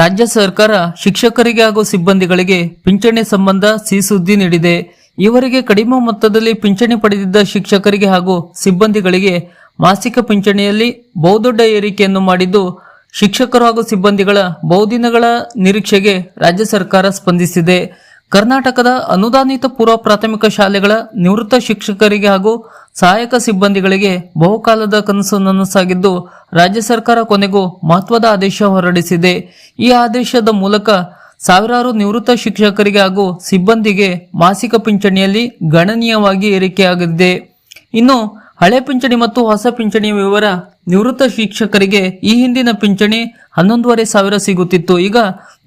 ರಾಜ್ಯ ಸರ್ಕಾರ ಶಿಕ್ಷಕರಿಗೆ ಹಾಗೂ ಸಿಬ್ಬಂದಿಗಳಿಗೆ ಪಿಂಚಣಿ ಸಂಬಂಧ ಸಿ ಸುದ್ದಿ ನೀಡಿದೆ. ಇವರಿಗೆ ಕಡಿಮೆ ಮೊತ್ತದಲ್ಲಿ ಪಿಂಚಣಿ ಪಡೆದಿದ್ದ ಶಿಕ್ಷಕರಿಗೆ ಹಾಗೂ ಸಿಬ್ಬಂದಿಗಳಿಗೆ ಮಾಸಿಕ ಪಿಂಚಣಿಯಲ್ಲಿ ಬಹುದೊಡ್ಡ ಏರಿಕೆಯನ್ನು ಮಾಡಿದ್ದು, ಶಿಕ್ಷಕರು ಹಾಗೂ ಸಿಬ್ಬಂದಿಗಳ ಬಹುದಿನಗಳ ನಿರೀಕ್ಷೆಗೆ ರಾಜ್ಯ ಸರ್ಕಾರ ಸ್ಪಂದಿಸಿದೆ. ಕರ್ನಾಟಕದ ಅನುದಾನಿತ ಪೂರ್ವ ಪ್ರಾಥಮಿಕ ಶಾಲೆಗಳ ನಿವೃತ್ತ ಶಿಕ್ಷಕರಿಗೆ ಹಾಗೂ ಸಹಾಯಕ ಸಿಬ್ಬಂದಿಗಳಿಗೆ ಬಹುಕಾಲದ ಕನಸು ನನಸಾಗಿದ್ದು ರಾಜ್ಯ ಸರ್ಕಾರ ಕೊನೆಗೂ ಮಹತ್ವದ ಆದೇಶ ಹೊರಡಿಸಿದೆ. ಈ ಆದೇಶದ ಮೂಲಕ ಸಾವಿರಾರು ನಿವೃತ್ತ ಶಿಕ್ಷಕರಿಗೆ ಹಾಗೂ ಸಿಬ್ಬಂದಿಗೆ ಮಾಸಿಕ ಪಿಂಚಣಿಯಲ್ಲಿ ಗಣನೀಯವಾಗಿ ಏರಿಕೆಯಾಗಲಿದೆ. ಇನ್ನು ಹಳೆ ಪಿಂಚಣಿ ಮತ್ತು ಹೊಸ ಪಿಂಚಣಿಯ ವಿವರ ನಿವೃತ್ತ ಶಿಕ್ಷಕರಿಗೆ ಈ ಹಿಂದಿನ ಪಿಂಚಣಿ ಹನ್ನೊಂದುವರೆ ಸಾವಿರ ಸಿಗುತ್ತಿತ್ತು. ಈಗ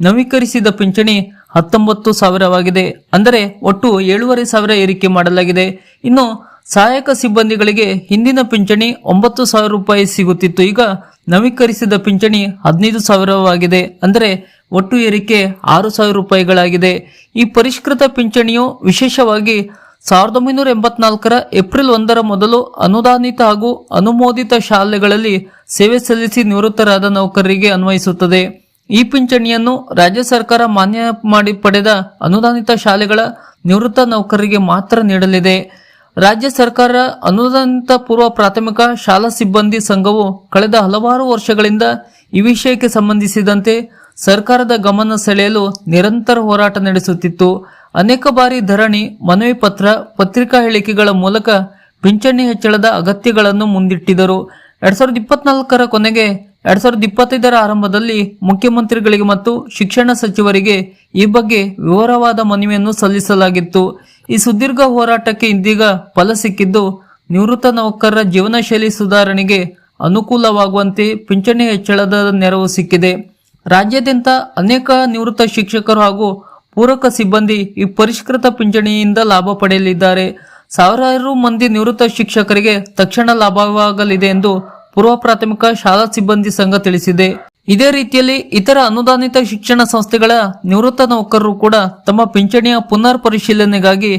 ನವೀಕರಿಸಿದ ಪಿಂಚಣಿ ಹತ್ತೊಂಬತ್ತು ಸಾವಿರವಾಗಿದೆ. ಅಂದರೆ ಒಟ್ಟು ಏಳುವರೆ ಸಾವಿರ ಏರಿಕೆ ಮಾಡಲಾಗಿದೆ. ಇನ್ನು ಸಹಾಯಕ ಸಿಬ್ಬಂದಿಗಳಿಗೆ ಹಿಂದಿನ ಪಿಂಚಣಿ ಒಂಬತ್ತು ಸಾವಿರ ರೂಪಾಯಿ ಸಿಗುತ್ತಿತ್ತು. ಈಗ ನವೀಕರಿಸಿದ ಪಿಂಚಣಿ ಹದಿನೈದು ಸಾವಿರವಾಗಿದೆ. ಅಂದರೆ ಒಟ್ಟು ಏರಿಕೆ ಆರು ಸಾವಿರ ರೂಪಾಯಿಗಳಾಗಿದೆ. ಈ ಪರಿಷ್ಕೃತ ಪಿಂಚಣಿಯು ವಿಶೇಷವಾಗಿ ಸಾವಿರದ ಒಂಬೈನೂರ ಎಂಬತ್ನಾಲ್ಕರ ಏಪ್ರಿಲ್ ಒಂದರ ಮೊದಲು ಅನುದಾನಿತ ಹಾಗೂ ಅನುಮೋದಿತ ಶಾಲೆಗಳಲ್ಲಿ ಸೇವೆ ಸಲ್ಲಿಸಿ ನಿವೃತ್ತರಾದ ನೌಕರರಿಗೆ ಅನ್ವಯಿಸುತ್ತದೆ. ಈ ಪಿಂಚಣಿಯನ್ನು ರಾಜ್ಯ ಸರ್ಕಾರ ಮಾನ್ಯ ಮಾಡಿ ಪಡೆದ ಅನುದಾನಿತ ಶಾಲೆಗಳ ನಿವೃತ್ತ ನೌಕರರಿಗೆ ಮಾತ್ರ ನೀಡಲಿದೆ. ರಾಜ್ಯ ಸರ್ಕಾರ ಅನುದಾನಿತ ಪೂರ್ವ ಪ್ರಾಥಮಿಕ ಶಾಲಾ ಸಿಬ್ಬಂದಿ ಸಂಘವು ಕಳೆದ ಹಲವಾರು ವರ್ಷಗಳಿಂದ ಈ ವಿಷಯಕ್ಕೆ ಸಂಬಂಧಿಸಿದಂತೆ ಸರ್ಕಾರದ ಗಮನ ಸೆಳೆಯಲು ನಿರಂತರ ಹೋರಾಟ ನಡೆಸುತ್ತಿತ್ತು. ಅನೇಕ ಬಾರಿ ಧರಣಿ, ಮನವಿ ಪತ್ರ, ಪತ್ರಿಕಾ ಹೇಳಿಕೆಗಳ ಮೂಲಕ ಪಿಂಚಣಿ ಹೆಚ್ಚಳದ ಅಗತ್ಯಗಳನ್ನು ಮುಂದಿಟ್ಟಿದರು. ಎರಡ್ ಸಾವಿರದ ಇಪ್ಪತ್ನಾಲ್ಕರ ಕೊನೆಗೆ ಎರಡ್ ಸಾವಿರದ ಇಪ್ಪತ್ತೈದರ ಆರಂಭದಲ್ಲಿ ಮುಖ್ಯಮಂತ್ರಿಗಳಿಗೆ ಮತ್ತು ಶಿಕ್ಷಣ ಸಚಿವರಿಗೆ ಈ ಬಗ್ಗೆ ವಿವರವಾದ ಮನವಿಯನ್ನು ಸಲ್ಲಿಸಲಾಗಿತ್ತು. ಈ ಸುದೀರ್ಘ ಹೋರಾಟಕ್ಕೆ ಇಂದೀಗ ಫಲ ಸಿಕ್ಕಿದ್ದು ನಿವೃತ್ತ ನೌಕರರ ಜೀವನ ಶೈಲಿ ಸುಧಾರಣೆಗೆ ಅನುಕೂಲವಾಗುವಂತೆ ಪಿಂಚಣಿ ಹೆಚ್ಚಳದ ನೆರವು ಸಿಕ್ಕಿದೆ. ರಾಜ್ಯಾದ್ಯಂತ ಅನೇಕ ನಿವೃತ್ತ ಶಿಕ್ಷಕರು ಹಾಗೂ ಪೂರಕ ಸಿಬ್ಬಂದಿ ಈ ಪರಿಷ್ಕೃತ ಪಿಂಚಣಿಯಿಂದ ಲಾಭ ಪಡೆಯಲಿದ್ದಾರೆ. ಸಾವಿರಾರು ಮಂದಿ ನಿವೃತ್ತ ಶಿಕ್ಷಕರಿಗೆ ತಕ್ಷಣ ಲಾಭವಾಗಲಿದೆ ಎಂದು ಪೂರ್ವ ಪ್ರಾಥಮಿಕ ಶಾಲಾ ಸಿಬ್ಬಂದಿ ಸಂಘ ತಿಳಿಸಿದೆ. ಇದೇ ರೀತಿಯಲ್ಲಿ ಇತರ ಅನುದಾನಿತ ಶಿಕ್ಷಣ ಸಂಸ್ಥೆಗಳ ನಿವೃತ್ತ ನೌಕರರು ಕೂಡ ತಮ್ಮ ಪಿಂಚಣಿಯ ಪುನರ್ ಪರಿಶೀಲನೆಗಾಗಿ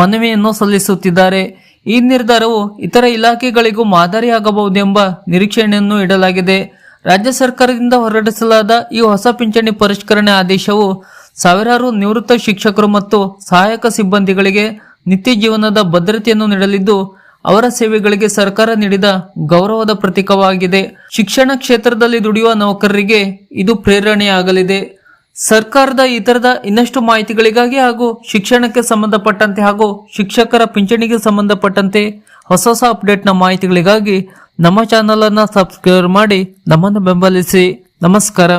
ಮನವಿಯನ್ನು ಸಲ್ಲಿಸುತ್ತಿದ್ದಾರೆ. ಈ ನಿರ್ಧಾರವು ಇತರ ಇಲಾಖೆಗಳಿಗೂ ಮಾದರಿಯಾಗಬಹುದೆಂಬ ನಿರೀಕ್ಷೆಯನ್ನು ಇಡಲಾಗಿದೆ. ರಾಜ್ಯ ಸರ್ಕಾರದಿಂದ ಹೊರಡಿಸಲಾದ ಈ ಹೊಸ ಪಿಂಚಣಿ ಪರಿಷ್ಕರಣೆ ಆದೇಶವು ಸಾವಿರಾರು ನಿವೃತ್ತ ಶಿಕ್ಷಕರು ಮತ್ತು ಸಹಾಯಕ ಸಿಬ್ಬಂದಿಗಳಿಗೆ ನಿತ್ಯ ಜೀವನದ ಭದ್ರತೆಯನ್ನು ನೀಡಲಿದ್ದು ಅವರ ಸೇವೆಗಳಿಗೆ ಸರ್ಕಾರ ನೀಡಿದ ಗೌರವದ ಪ್ರತೀಕವಾಗಿದೆ. ಶಿಕ್ಷಣ ಕ್ಷೇತ್ರದಲ್ಲಿ ದುಡಿಯುವ ನೌಕರರಿಗೆ ಇದು ಪ್ರೇರಣೆಯಾಗಲಿದೆ. ಸರ್ಕಾರದ ಇತರದ ಇನ್ನಷ್ಟು ಮಾಹಿತಿಗಳಿಗಾಗಿ ಹಾಗೂ ಶಿಕ್ಷಣಕ್ಕೆ ಸಂಬಂಧಪಟ್ಟಂತೆ ಹಾಗೂ ಶಿಕ್ಷಕರ ಪಿಂಚಣಿಗೆ ಸಂಬಂಧಪಟ್ಟಂತೆ ಹೊಸ ಹೊಸ ಅಪ್ಡೇಟ್ನ ಮಾಹಿತಿಗಳಿಗಾಗಿ ನಮ್ಮ ಚಾನಲನ್ನು ಸಬ್ಸ್ಕ್ರೈಬ್ ಮಾಡಿ ನಮ್ಮನ್ನು ಬೆಂಬಲಿಸಿ. ನಮಸ್ಕಾರ.